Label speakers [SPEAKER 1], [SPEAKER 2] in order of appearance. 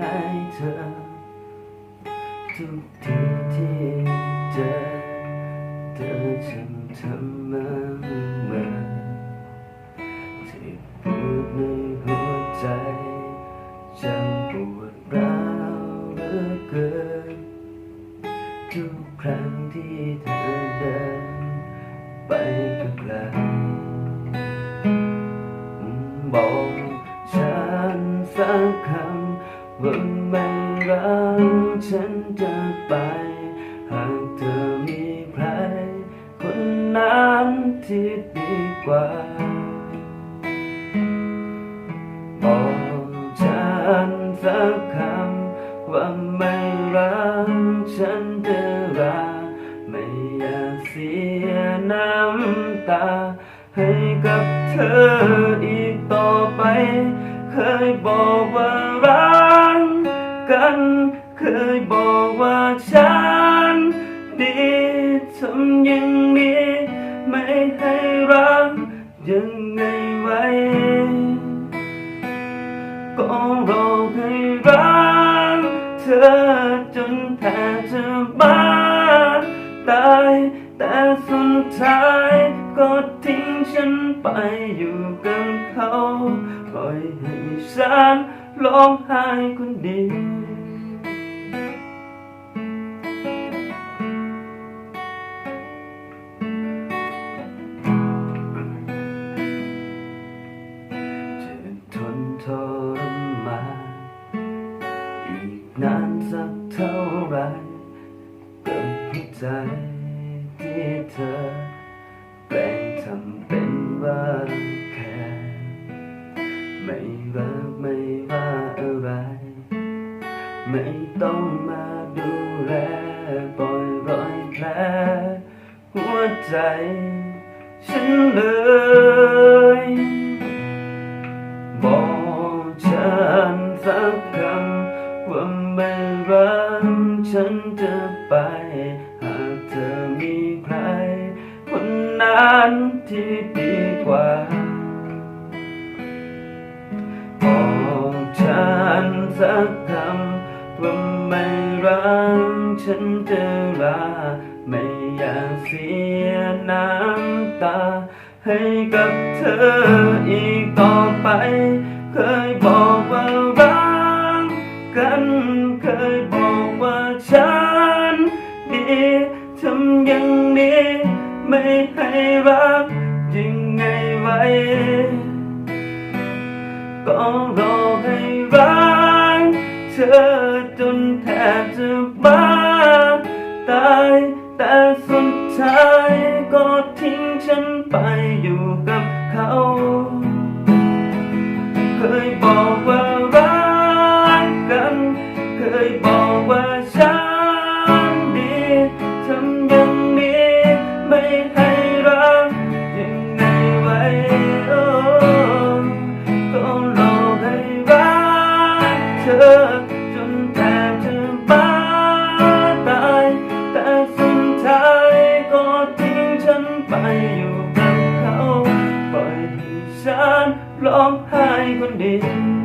[SPEAKER 1] ให้เธอ ทุกทีที่เจอเธอฉันทำมันเหมือนที่พูดในหัวใจฉัปวดร้าวเหลือเกิน ทุกครั้งที่เธอเดินไปกับเรา ฉันจะไป หากเธอมีใคร คนนั้นที่ดีกว่า บอกฉันสักคำว่าไม่รักฉันเธอราไม่อยากเสียน้ำตา ให้กับเธออีกต่อไป เคยบอกว่ารัก บอกว่าฉันดีทำอย่างนี้ไม่ให้รักยังไงไว้ก็รอให้รักเธอจนแทบจะบ้าตายแต่สุดท้ายก็ทิ้งฉันไปอยู่กับเขา ปล่อยให้ฉันร้องไห้คนเดียว นานสักเท่าไหรกับหัวใจที่เธอแปลงทำเป็นว่าแค่ไม่รักไม่ว่าอะไร ไม่ต้องมาดูแลปล่อยรอยแผลหัวใจฉันเลย ฉันจะไป หากเธอมีใคร คนนั้นที่ดีกว่า บอกฉันสักคำว่าไม่รักฉันจะลาไม่อยากเสียน้ำตา ให้กับเธออีกต่อไป เคยบอก นี้ ไม่ให้รักยังไงไว้ ก็รอให้รักเธอจนแทบจะ ร้องไห้คนเดียว